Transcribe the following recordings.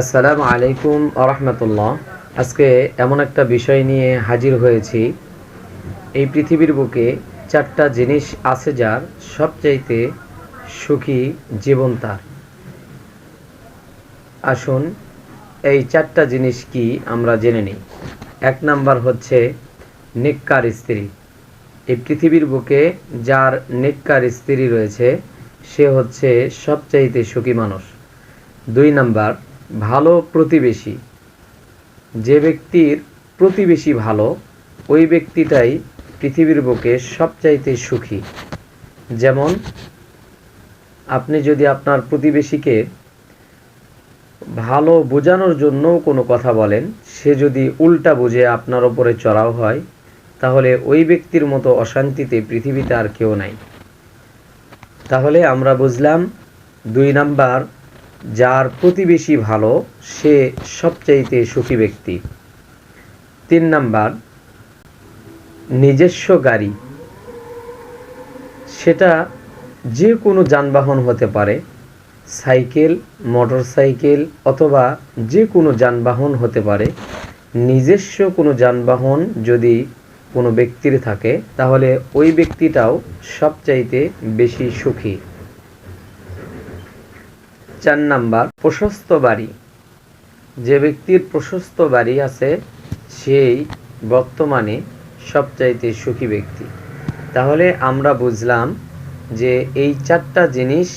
আসসালামু আলাইকুম আরহামতুল্লাহ আজকে এমন একটা বিষয় নিয়ে হাজির হয়েছি। এই পৃথিবীর বুকে চারটা জিনিস আছে যার সবচাইতে সুখী জীবন তার। আসুন, এই চারটা জিনিস কি আমরা জেনে নিই। এক নাম্বার হচ্ছে নেককার স্ত্রী। এই পৃথিবীর বুকে যার নেককার স্ত্রী রয়েছে, সে হচ্ছে সবচাইতে সুখী মানুষ। দুই নাম্বার ভালো প্রতিবেশী। যে ব্যক্তির প্রতিবেশী ভালো, ওই ব্যক্তিটাই পৃথিবীর বুকে সবচাইতে সুখী। যেমন, আপনি যদি আপনার প্রতিবেশীকে ভালো বোঝানোর জন্য কোনো কথা বলেন, সে যদি উল্টা বুঝে আপনার ওপরে চড়াও হয়, তাহলে ওই ব্যক্তির মতো অশান্তিতে পৃথিবীতে আর কেউ নাই। তাহলে আমরা বুঝলাম, দুই নাম্বার যার প্রতিবেশী ভালো, সে সবচাইতে সুখী ব্যক্তি। তিন নাম্বার, নিজস্ব গাড়ি। সেটা যে কোনো যানবাহন হতে পারে, সাইকেল, মোটরসাইকেল অথবা যে কোনো যানবাহন হতে পারে। নিজস্ব কোনো যানবাহন যদি কোনো ব্যক্তির থাকে, তাহলে ওই ব্যক্তিটাও সবচাইতে বেশি সুখী। চার নাম্বার, প্রশস্ত বাড়ি। যে ব্যক্তির প্রশস্ত বাড়ি আছে, সেই বর্তমানে সবচাইতে সুখী ব্যক্তি। তাহলে আমরা বুঝলাম যে এই চারটা জিনিস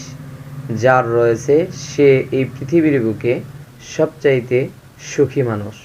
যার রয়েছে, সে এই পৃথিবীর বুকে সবচাইতে সুখী মানুষ।